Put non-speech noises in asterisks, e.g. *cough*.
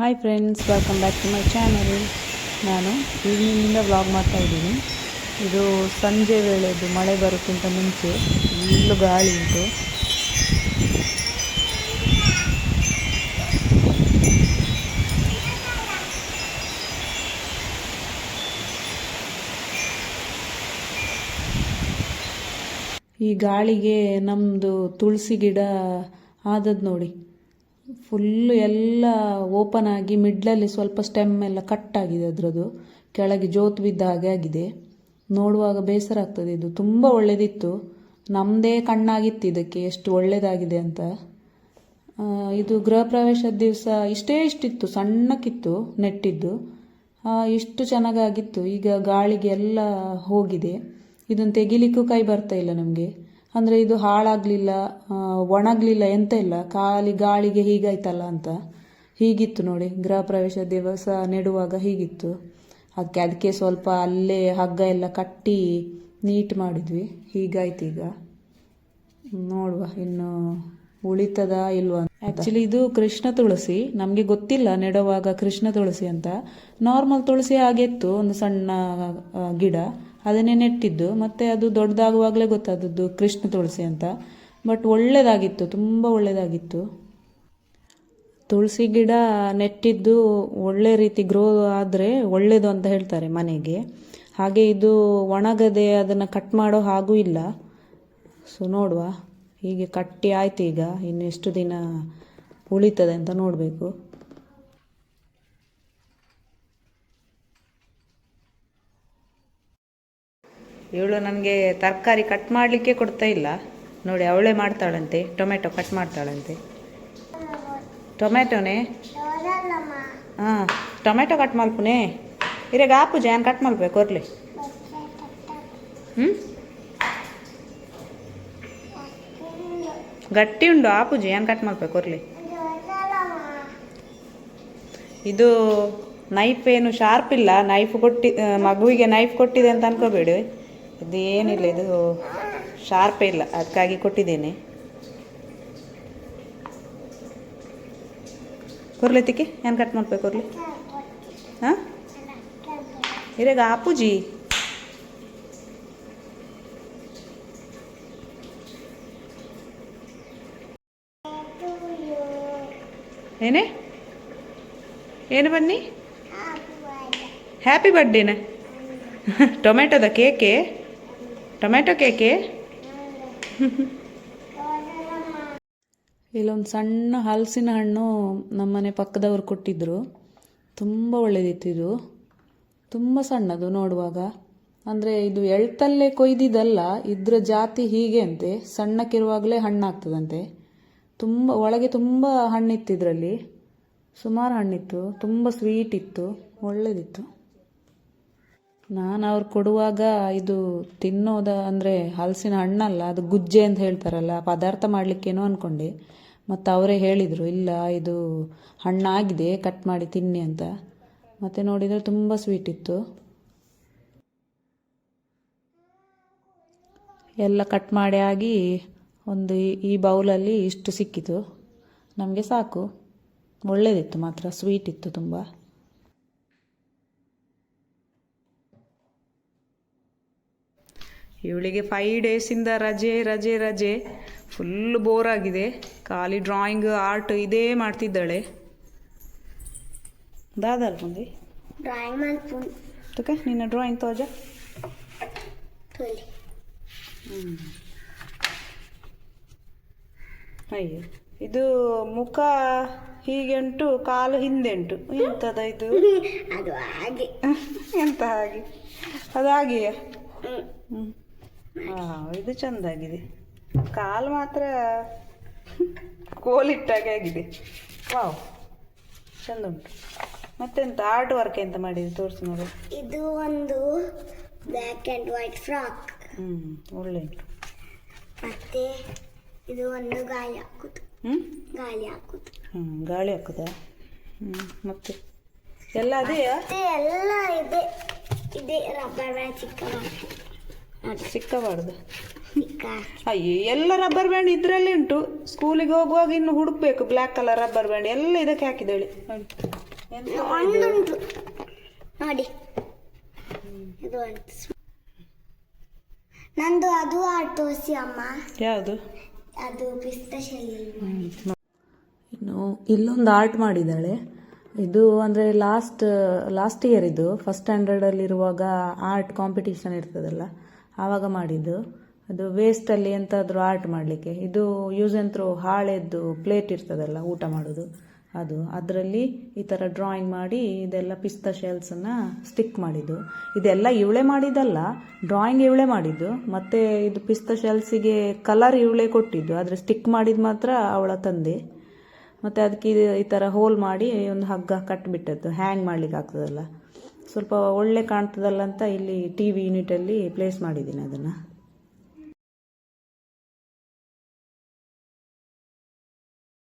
Hi friends welcome back to my channel ನಾನು ಈವ್ನಿಂಗಿಂದ vlog ಮಾಡ್ತಾ ಇದ್ದೀನಿ. ಇದು ಸಂಜೆ ವೇಳೆದು ಮಳೆ ಬರೋಕ್ಕಿಂತ ಮುಂಚೆ ಫುಲ್ಲು ಗಾಳಿ ಉಂಟು. ಈ ಗಾಳಿಗೆ ನಮ್ಮದು ತುಳಸಿ ಗಿಡ ಆದದ್ದು ನೋಡಿ. ಫುಲ್ಲು ಎಲ್ಲ ಓಪನ್ ಆಗಿ ಮಿಡ್ಲಲ್ಲಿ ಸ್ವಲ್ಪ ಸ್ಟೆಮ್ ಎಲ್ಲ ಕಟ್ ಆಗಿದೆ ಅದರದ್ದು. ಕೆಳಗೆ ಜೋತು ಬಿದ್ದ ಹಾಗೆ ಆಗಿದೆ. ನೋಡುವಾಗ ಬೇಸರ ಆಗ್ತದೆ ಇದು. ತುಂಬ ಒಳ್ಳೆಯದಿತ್ತು ನಮ್ಮದೇ ಕಣ್ಣಾಗಿತ್ತು ಇದಕ್ಕೆ, ಎಷ್ಟು ಒಳ್ಳೆಯದಾಗಿದೆ ಅಂತ. ಇದು ಗೃಹ ಪ್ರವೇಶದ ದಿವಸ ಇಷ್ಟೇ ಇಷ್ಟಿತ್ತು, ಸಣ್ಣಕ್ಕಿತ್ತು ನೆಟ್ಟಿದ್ದು. ಇಷ್ಟು ಚೆನ್ನಾಗಾಗಿತ್ತು. ಈಗ ಗಾಳಿಗೆ ಎಲ್ಲ ಹೋಗಿದೆ. ಇದನ್ನು ತೆಗಿಲಿಕ್ಕೂ ಕೈ ಬರ್ತಾ ಇಲ್ಲ ನಮಗೆ. ಅಂದರೆ ಇದು ಹಾಳಾಗಲಿಲ್ಲ ಒಣಗಲಿಲ್ಲ ಎಂತ ಇಲ್ಲ. ಖಾಲಿ ಗಾಳಿಗೆ ಹೀಗಾಯ್ತಲ್ಲ ಅಂತ. ಹೀಗಿತ್ತು ನೋಡಿ, ಗೃಹ ಪ್ರವೇಶ ದಿವಸ ನೆಡುವಾಗ ಹೀಗಿತ್ತು. ಅದಕ್ಕೆ ಅದಕ್ಕೆ ಸ್ವಲ್ಪ ಅಲ್ಲೇ ಹಗ್ಗ ಎಲ್ಲ ಕಟ್ಟಿ ನೀಟ್ ಮಾಡಿದ್ವಿ. ಹೀಗಾಯ್ತು ಈಗ. ನೋಡುವ, ಇನ್ನು ಉಳಿತದ ಇಲ್ವಾ ಆಕ್ಚುಲಿ ಇದು ಕೃಷ್ಣ ತುಳಸಿ. ನಮಗೆ ಗೊತ್ತಿಲ್ಲ ನೆಡುವಾಗ ಕೃಷ್ಣ ತುಳಸಿ ಅಂತ. ನಾರ್ಮಲ್ ತುಳಸಿ ಆಗಿತ್ತು ಒಂದು ಸಣ್ಣ ಗಿಡ. ಅದನ್ನೇ ನೆಟ್ಟಿದ್ದು. ಮತ್ತೆ ಅದು ದೊಡ್ಡದಾಗುವಾಗಲೇ ಗೊತ್ತಾದದ್ದು ಕೃಷ್ಣ ತುಳಸಿ ಅಂತ. ಬಟ್ ಒಳ್ಳೆಯದಾಗಿತ್ತು ತುಂಬ ಒಳ್ಳೆಯದಾಗಿತ್ತು ತುಳಸಿ ಗಿಡ ನೆಟ್ಟಿದ್ದು ಒಳ್ಳೆ ರೀತಿ ಗ್ರೋ ಆದರೆ ಒಳ್ಳೆಯದು ಅಂತ ಹೇಳ್ತಾರೆ ಮನೆಗೆ. ಹಾಗೆ ಇದು ಒಣಗದೆ ಅದನ್ನು ಕಟ್ ಮಾಡೋ ಹಾಗೂ ಇಲ್ಲ. ಸೊ ನೋಡುವ, ಹೀಗೆ ಕಟ್ಟಿ ಆಯ್ತು ಈಗ. ಇನ್ನು ಎಷ್ಟು ದಿನ ಉಳಿತದೆ ಅಂತ ನೋಡಬೇಕು. ಇವಳು ನನಗೆ ತರಕಾರಿ ಕಟ್ ಮಾಡಲಿಕ್ಕೆ ಕೊಡ್ತಾ ಇಲ್ಲ. ನೋಡಿ, ಅವಳೇ ಮಾಡ್ತಾಳಂತೆ, ಟೊಮೆಟೊ ಕಟ್ ಮಾಡ್ತಾಳಂತೆ. ಟೊಮೆಟೊನೇ? ಹಾಂ, ಟೊಮೆಟೊ ಕಟ್ ಮಾಡ್ಕೊನೆ ಇರಾಗ ಆಪು ಜಾನ್ ಕಟ್ ಮಾಡ್ಬೇಕು ಕೊರ್ಲಿ ಹ್ಞೂ ಗಟ್ಟಿ ಉಂಡು ಆಪುಜಿ ಏನು ಕಟ್ ಮಾಡ್ಬೇಕು ಕೊರ್ಲಿ ಇದು ನೈಫ್ ಏನು ಶಾರ್ಪ್ ಇಲ್ಲ ನೈಫ್ ಕೊಟ್ಟಿ, ಮಗುವಿಗೆ ನೈಫ್ ಕೊಟ್ಟಿದೆ ಅಂತ ಅನ್ಕೋಬೇಡಿ. ಇದು ಏನಿಲ್ಲ ಇದು ಶಾರ್ಪೇ ಇಲ್ಲ ಅದಕ್ಕಾಗಿ ಕೊಟ್ಟಿದ್ದೇನೆ. ಕೊರ್ಲಿ ತಿಕ್ಕಿ ಏನು ಕಟ್ ಮಾಡ್ಬೇಕು ಕೊರ್ಲಿ? ಹಾಂ? ಇರಾಗ ಅಪ್ಪುಜಿ. ಏನೇ? ಏನು ಬನ್ನಿ? ಹ್ಯಾಪಿ ಬರ್ಡೇನ ಟೊಮೆಟೊದ ಕೇಕೆ ಟೊಮೆಟೊ ಕೇಕೆ? ಇಲ್ಲೊಂದು ಸಣ್ಣ ಹಲಸಿನ ಹಣ್ಣು ನಮ್ಮನೆ ಪಕ್ಕದವ್ರು ಕೊಟ್ಟಿದ್ದರು ತುಂಬ ಒಳ್ಳೆಯದಿತ್ತು ಇದು. ತುಂಬ ಸಣ್ಣದು ನೋಡುವಾಗ. ಅಂದರೆ ಇದು ಎಳ್ತಲ್ಲೇ ಕೊಯ್ದಿದ್ದಲ್ಲ, ಇದ್ರ ಜಾತಿ ಹೀಗೆ ಅಂತೆ. ಸಣ್ಣಕ್ಕಿರುವಾಗಲೇ ಹಣ್ಣಾಗ್ತದಂತೆ. ತುಂಬ, ಒಳಗೆ ತುಂಬ ಹಣ್ಣಿತ್ತು ಇದರಲ್ಲಿ. ಸುಮಾರು ಹಣ್ಣಿತ್ತು. ತುಂಬ ಸ್ವೀಟ್ ಇತ್ತು. ಒಳ್ಳೆದಿತ್ತು. ನಾನು ಅವ್ರು ಕೊಡುವಾಗ ಇದು ತಿನ್ನೋದ ಅಂದರೆ ಹಲಸಿನ ಹಣ್ಣಲ್ಲ, ಅದು ಗುಜ್ಜೆ ಅಂತ ಹೇಳ್ತಾರಲ್ಲ ಪದಾರ್ಥ ಮಾಡಲಿಕ್ಕೇನೋ ಅಂದ್ಕೊಂಡೆ ಮತ್ತು ಅವರೇ ಹೇಳಿದರು, ಇಲ್ಲ ಇದು ಹಣ್ಣಾಗಿದೆ ಕಟ್ ಮಾಡಿ ತಿನ್ನಿ ಅಂತ. ಮತ್ತು ನೋಡಿದರೆ ತುಂಬ ಸ್ವೀಟ್ ಇತ್ತು. ಎಲ್ಲ ಕಟ್ ಮಾಡಿ ಆಗಿ ಒಂದು ಈ- ಬೌಲಲ್ಲಿ ಇಷ್ಟು ಸಿಕ್ಕಿತು. ನಮಗೆ ಸಾಕು. ಒಳ್ಳೆದಿತ್ತು ಮಾತ್ರ ಸ್ವೀಟ್ ಇತ್ತು ತುಂಬ. ಇವಳಿಗೆ ಫೈವ್ ಡೇಸಿಂದ ರಜೆ ರಜೆ ರಜೆ. ಫುಲ್ ಬೋರ್ ಆಗಿದೆ. ಖಾಲಿ ಡ್ರಾಯಿಂಗ್ ಆರ್ಟ್ ಇದೇ ಮಾಡ್ತಿದ್ದಾಳೆ. ದಾದಲ್ ಮುಂದೆ ಡ್ರಾಯಿಂಗ್ ಮಾಡ್ತೀನಿ ನಿನ್ನ ಡ್ರಾಯಿಂಗ್ ತೋಜ. ಅಯ್ಯೋ ಇದು ಮುಖ ಹೀಗೆ ಉಂಟು ಕಾಲು ಹಿಂದೆ ಉಂಟು ಎಂತದ ಇದು? *laughs* ಅದು ಹಾಗೆ. ಎಂತ ಹಾಗೆ? ಅದು ಹಾಗೆಯಾ ಹ್ಮ್. ಹ್ಞೂ ಹಾಂ ಇದು ಚೆಂದಾಗಿದೆ ಕಾಲು ಮಾತ್ರ ಕೋಲಿಟ್ಟಾಗೆ ಆಗಿದೆ. ವಾವ್ ಚಂದ ಉಂಟು. ಮತ್ತೆಂತ ಆರ್ಟ್ ವರ್ಕ್ ಎಂತ ಮಾಡಿದ್ರು ತೋರಿಸಿ ನೋಡು. ಇದು ಒಂದು ಬ್ಲ್ಯಾಕ್ ಆ್ಯಂಡ್ ವೈಟ್ ಫ್ರಾಕ್. ಹ್ಞೂ ಒಳ್ಳೆ ಉಂಟು. ಮತ್ತೆ ಇದು ಒಂದು ಗಾಳಿ ಹಾಕುದು. ಹ್ಞೂ ಗಾಳಿ ಹಾಕುದು. ಹ್ಞೂ ಗಾಳಿ ಹಾಕುದಾ? ಹ್ಞೂ ಮತ್ತೆ? ಎಲ್ಲ ಅದೇ ಎಲ್ಲ ಇದೆ. ಇದೆ ರಬ್ಬರ್ ಬ್ಯಾಂಡ್ ಚಿಕ್ಕ ಸಿಕ್ಕಬಾರ್ದು. ಸಿಕ್ಕ. ಅಯ್ಯೋ ಎಲ್ಲ ರಬ್ಬರ್ ಬ್ಯಾಂಡ್ ಇದರಲ್ಲಿ ಉಂಟು. ಸ್ಕೂಲಿಗೆ ಹೋಗುವಾಗ ಇನ್ನು ಹುಡುಕ್ಬೇಕು ಬ್ಲ್ಯಾಕ್ ಕಲರ್ ರಬ್ಬರ್ ಬ್ಯಾಂಡ್ ಎಲ್ಲ ಇದಕ್ಕೆ ಹಾಕಿದಳಿ ನೋಡಿ. ನಂದು ಅದು ಆರ್ಟ್ ತೋರಿಸಿ ಅಮ್ಮ. ಯಾವುದು? ಅದು ಇನ್ನು ಇಲ್ಲೊಂದು ಆರ್ಟ್ ಮಾಡಿದ್ದಾಳೆ. ಇದು ಅಂದರೆ ಲಾಸ್ಟ್ ಲಾಸ್ಟ್ ಇಯರ್ ಇದು. ಫಸ್ಟ್ ಸ್ಟ್ಯಾಂಡರ್ಡಲ್ಲಿರುವಾಗ ಆರ್ಟ್ ಕಾಂಪಿಟೇಷನ್ ಇರ್ತದಲ್ಲ. ಆವಾಗ ಮಾಡಿದ್ದು. ಅದು ವೇಸ್ಟಲ್ಲಿ ಎಂತಾದರೂ ಆರ್ಟ್ ಮಾಡಲಿಕ್ಕೆ. ಇದು ಯೂಸ್ ಆ್ಯಂಡ್ ಹಾಳೆದ್ದು ಪ್ಲೇಟ್ ಇರ್ತದಲ್ಲ, ಊಟ ಮಾಡೋದು. ಅದು, ಅದರಲ್ಲಿ ಈ ಥರ ಡ್ರಾಯಿಂಗ್ ಮಾಡಿ ಇದೆಲ್ಲ ಪಿಸ್ತಾ ಶೆಲ್ಸನ್ನು ಸ್ಟಿಕ್ ಮಾಡಿದ್ದು. ಇದೆಲ್ಲ ಇವಳೆ ಮಾಡಿದ್ದಲ್ಲ ಡ್ರಾಯಿಂಗ್ ಇವಳೆ ಮಾಡಿದ್ದು. ಮತ್ತು ಇದು ಪಿಸ್ತಾ ಶೆಲ್ಸಿಗೆ ಕಲರ್ ಇವಳೆ ಕೊಟ್ಟಿದ್ದು. ಆದರೆ ಸ್ಟಿಕ್ ಮಾಡಿದ್ದು ಮಾತ್ರ ಅವಳ ತಂದೆ. ಮತ್ತು ಅದಕ್ಕೆ ಈ ಥರ ಹೋಲ್ ಮಾಡಿ ಒಂದು ಹಗ್ಗ ಕಟ್ಟಿಬಿಟ್ಟದ್ದು ಹ್ಯಾಂಗ್ ಮಾಡ್ಲಿಕ್ಕೆ ಆಗ್ತದಲ್ಲ. ಸ್ವಲ್ಪ ಒಳ್ಳೆ ಕಾಣ್ತದಲ್ಲ ಅಂತ ಇಲ್ಲಿ ಟಿ ವಿ ಯೂನಿಟಲ್ಲಿ ಪ್ಲೇಸ್ ಮಾಡಿದ್ದೀನಿ ಅದನ್ನು.